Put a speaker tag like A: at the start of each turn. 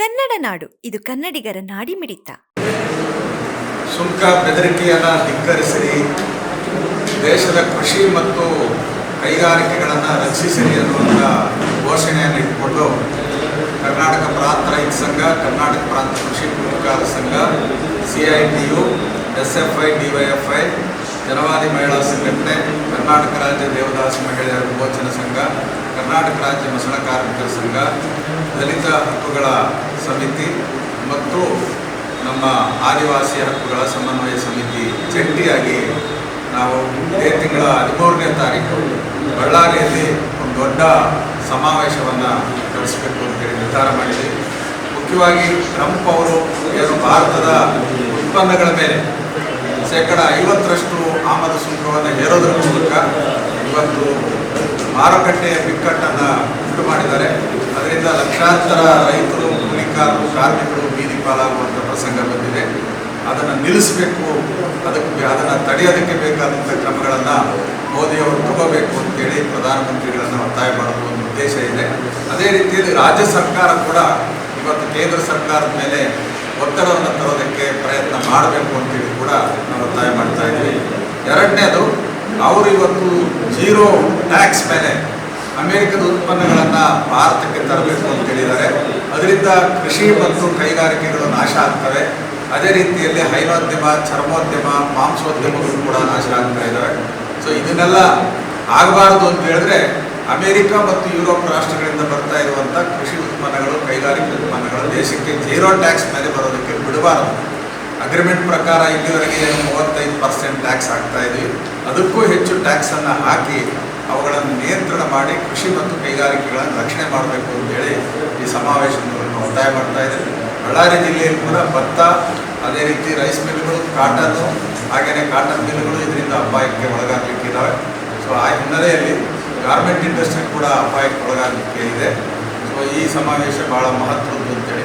A: ಕನ್ನಡ ನಾಡು. ಇದು ಕನ್ನಡಿಗರ ನಾಡಿ ಮಿಡಿತ
B: ಸುಂಕ ಬೆದರಿಕೆಯನ್ನು ಧಿಕ್ಕರಿಸಿರಿ. ದೇಶದ ಕೃಷಿ ಮತ್ತು ಕೈಗಾರಿಕೆಗಳನ್ನು ರಕ್ಷಿಸಿರಿ ಅನ್ನುವಂಥ ಘೋಷಣೆಯನ್ನು ಇಟ್ಕೊಂಡು ಕರ್ನಾಟಕ ಪ್ರಾಂತ ರೈತ ಸಂಘ, Karnataka Prantha Krishi Sangha C I T U S F I D Y F I Janavadi Mahila Sanghatane, Karnataka ರಾಜ್ಯ ದೇವದಾಸ ಮಹಿಳೆಯರ ವಿಮೋಚನ ಸಂಘ, ಕರ್ನಾಟಕ ರಾಜ್ಯ ಮಸಣ ಕಾರ್ಮಿಕರ ಸಂಘ, ದಲಿತ ಹಕ್ಕುಗಳ ಸಮಿತಿ ಮತ್ತು ನಮ್ಮ ಆದಿವಾಸಿ ಹಕ್ಕುಗಳ ಸಮನ್ವಯ ಸಮಿತಿ ಜಂಟಿಯಾಗಿ ನಾವು ಇದೇ ತಿಂಗಳ ಹದಿಮೂರನೇ ತಾರೀಕು ಬಳ್ಳಾರಿಯಲ್ಲಿ ಒಂದು ದೊಡ್ಡ ಸಮಾವೇಶವನ್ನು ನಡೆಸಬೇಕು ಅಂತೇಳಿ ನಿರ್ಧಾರ ಮಾಡಿದ್ವಿ. ಮುಖ್ಯವಾಗಿ ಟ್ರಂಪ್ ಅವರು ಏನು ಭಾರತದ ಉತ್ಪನ್ನಗಳ ಮೇಲೆ ಶೇಕಡ ಐವತ್ತರಷ್ಟು ಆಮದು ಸುಂಕವನ್ನು ಹೇರೋದ್ರ ಮೂಲಕ ಇವತ್ತು ಮಾರುಕಟ್ಟೆಯ ಬಿಕ್ಕಟ್ಟನ್ನು ಉಂಟು ಮಾಡಿದ್ದಾರೆ. ಅದರಿಂದ ಲಕ್ಷಾಂತರ ರೈತರು, ಕೂಲಿಕಾರರು, ಕಾರ್ಮಿಕರು ಬೀದಿ ಪಾಲಾಗುವಂಥ ಪ್ರಸಂಗ ಬಂದಿದೆ. ಅದನ್ನು ನಿಲ್ಲಿಸಬೇಕು. ಅದಕ್ಕೆ ಅದನ್ನು ತಡೆಯೋದಕ್ಕೆ ಬೇಕಾದಂಥ ಕ್ರಮಗಳನ್ನು ಮೋದಿಯವರು ತಗೋಬೇಕು ಅಂತೇಳಿ ಪ್ರಧಾನಮಂತ್ರಿಗಳನ್ನು ಒತ್ತಾಯ ಮಾಡೋದು ಒಂದು ಉದ್ದೇಶ ಇದೆ. ಅದೇ ರೀತಿಯಲ್ಲಿ ರಾಜ್ಯ ಸರ್ಕಾರ ಕೂಡ ಇವತ್ತು ಕೇಂದ್ರ ಸರ್ಕಾರದ ಮೇಲೆ ಒತ್ತಡವನ್ನು ತರೋದಕ್ಕೆ ಪ್ರಯತ್ನ ಮಾಡಬೇಕು ಅಂತೇಳಿ ಕೂಡ ನಾವು ಎರಡನೇದು, ಅವರು ಇವತ್ತು ಜೀರೋ ಟ್ಯಾಕ್ಸ್ ಮೇಲೆ ಅಮೆರಿಕದ ಉತ್ಪನ್ನಗಳನ್ನು ಭಾರತಕ್ಕೆ ತರಬೇಕು ಅಂತ ಹೇಳಿದ್ದಾರೆ. ಅದರಿಂದ ಕೃಷಿ ಮತ್ತು ಕೈಗಾರಿಕೆಗಳು ನಾಶ ಆಗ್ತವೆ. ಅದೇ ರೀತಿಯಲ್ಲಿ ಹೈನೋದ್ಯಮ ಚರ್ಮೋದ್ಯಮ, ಮಾಂಸೋದ್ಯಮಗಳು ಕೂಡ ನಾಶ ಆಗ್ತಾ ಇದ್ದಾವೆ ಸೊ ಇದನ್ನೆಲ್ಲ ಆಗಬಾರದು ಅಂತ ಹೇಳಿದ್ರೆ ಅಮೆರಿಕ ಮತ್ತು ಯುರೋಪ್ ರಾಷ್ಟ್ರಗಳಿಂದ ಬರ್ತಾ ಇರುವಂಥ ಕೃಷಿ ಉತ್ಪನ್ನಗಳು, ಕೈಗಾರಿಕೆ ಉತ್ಪನ್ನಗಳು ದೇಶಕ್ಕೆ ಜೀರೋ ಟ್ಯಾಕ್ಸ್ ಮೇಲೆ ಬರೋದಕ್ಕೆ ಬಿಡಬಾರದು. ಅಗ್ರಿಮೆಂಟ್ ಪ್ರಕಾರ ಇಲ್ಲಿವರೆಗೆ ಮೂವತ್ತೈದು ಪರ್ಸೆಂಟ್ ಟ್ಯಾಕ್ಸ್ ಆಗ್ತಾ ಇದ್ವಿ ಅದಕ್ಕೂ ಹೆಚ್ಚು ಟ್ಯಾಕ್ಸನ್ನು ಹಾಕಿ ಅವುಗಳನ್ನು ನಿಯಂತ್ರಣ ಮಾಡಿ ಕೃಷಿ ಮತ್ತು ಕೈಗಾರಿಕೆಗಳನ್ನು ರಕ್ಷಣೆ ಮಾಡಬೇಕು ಅಂತೇಳಿ ಈ ಸಮಾವೇಶವನ್ನು ಒತ್ತಾಯ ಮಾಡ್ತಾ ಇದ್ದೀವಿ ಬಳ್ಳಾರಿ ಜಿಲ್ಲೆಯಲ್ಲಿ ಕೂಡ ಭತ್ತ, ಅದೇ ರೀತಿ ರೈಸ್ ಮಿಲ್ಗಳು ಕಾಟನ್ನು ಹಾಗೆಯೇ ಕಾಟನ್ ಮಿಲ್ಗಳು ಇದರಿಂದ ಅಪಾಯಕ್ಕೆ ಒಳಗಾಗಲಿಕ್ಕಿದ್ದಾವೆ ಸೊ ಆ ಹಿನ್ನೆಲೆಯಲ್ಲಿ ಗಾರ್ಮೆಂಟ್ ಇಂಡಸ್ಟ್ರಿ ಕೂಡ ಅಪಾಯಕ್ಕೆ ಒಳಗಾಗಲಿಕ್ಕೆ ಇದೆ. ಸೊ ಈ ಸಮಾವೇಶ ಭಾಳ ಮಹತ್ವದ್ದು ಅಂತೇಳಿ